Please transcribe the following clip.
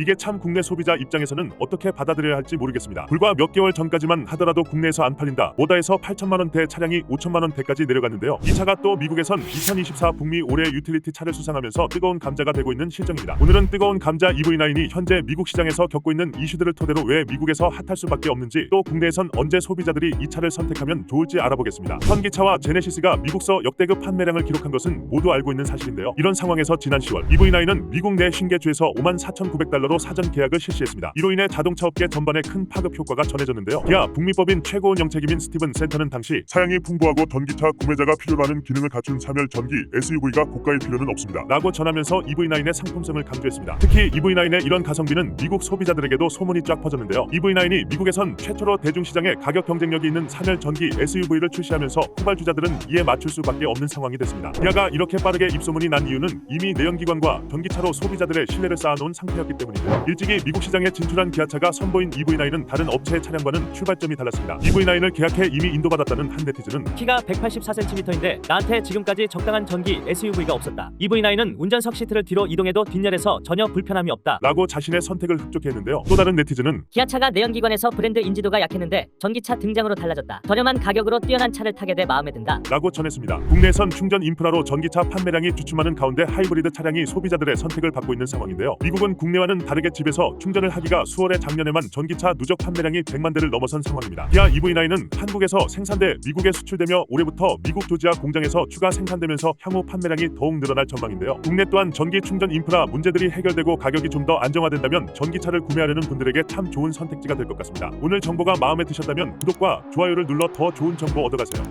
이게 참 국내 소비자 입장에서는 어떻게 받아들여야 할지 모르겠습니다. 불과 몇 개월 전까지만 하더라도 국내에서 안 팔린다. 모다에서 8천만 원대 차량이 5천만 원대까지 내려갔는데요. 이 차가 또 미국에선 2024 북미 올해 유틸리티 차를 수상하면서 뜨거운 감자가 되고 있는 실정입니다. 오늘은 뜨거운 감자 EV9이 현재 미국 시장에서 겪고 있는 이슈들을 토대로 왜 미국에서 핫할 수밖에 없는지 또 국내에선 언제 소비자들이 이 차를 선택하면 좋을지 알아보겠습니다. 현기차와 제네시스가 미국서 역대급 판매량을 기록한 것은 모두 알고 있는 사실인데요. 이런 상황에서 지난 10월 EV9은 미국 내 신계주에서 5만 4,900달러로 사전 계약을 실시했습니다. 이로 인해 자동차 업계 전반에 큰 파급 효과가 전해졌는데요. 기아 북미법인 최고원 영책임인 스티븐 센터는 당시 사양이 풍부하고 전기차 구매자가 필요로 하는 기능을 갖춘 3열 전기 SUV가 고가일 필요는 없습니다. 라고 전하면서 EV9의 상품성을 강조했습니다. 특히 EV9의 이런 가성비는 미국 소비자들에게도 소문이 쫙 퍼졌는데요. EV9이 미국에선 최초로 대중시장에 가격 경쟁력이 있는 3열 전기 SUV를 출시하면서 후발주자들은 이에 맞출 수밖에 없는 상황이 됐습니다. 기아가 이렇게 빠르게 입소문이 난 이유는 이미 내연기관과 전기차로 소비자들의 신뢰를 쌓아놓은 상태였기 때문인데요. 일찍이 미국 시장에 진출한 기아차가 선보인 EV9은 다른 업체의 차량과는 출발점이 달랐습니다. EV9을 계약해 이미 인도받았다는 한 네티즌은 키가 184cm인데 나한테 지금까지 적당한 전기 SUV가 없었다. EV9은 운전석 시트를 뒤로 이동해도 뒷열에서 전혀 불편함이 없다. 라고 자신의 선택을 흡족했는데요. 또 다른 네티즌은 기아차가 내연기관에서 브랜드 인지도가 약했는데 전기차 등장으로 달라졌다. 저렴한 가격으로 뛰어난 차를 타게 돼 마음에 든다. 라고 전했습니다. 국내선 충전 인프라로 전기차 판매량이 주춤하는 가운데 하이브리드 차량이 소비자들의 선택을 받고 있는 상황인데요. 미국은 국내와는 다르게 집에서 충전을 하기가 수월해 작년에만 전기차 누적 판매량이 100만 대를 넘어선 상황입니다. 기아 EV9은 한국에서 생산돼 미국에 수출되며 올해부터 미국 조지아 공장에서 추가 생산되면서 향후 판매량이 더욱 늘어날 전망인데요. 국내 또한 전기 충전 인프라 문제들이 해결되고 가격이 좀 더 안정화된다면 전기차를 구매하려는 분들에게 참 좋은 선택지가 될 것 같습니다. 오늘 정보가 마음에 드셨다면 구독과 좋아요를 눌러 더 좋은 정보 얻어가세요.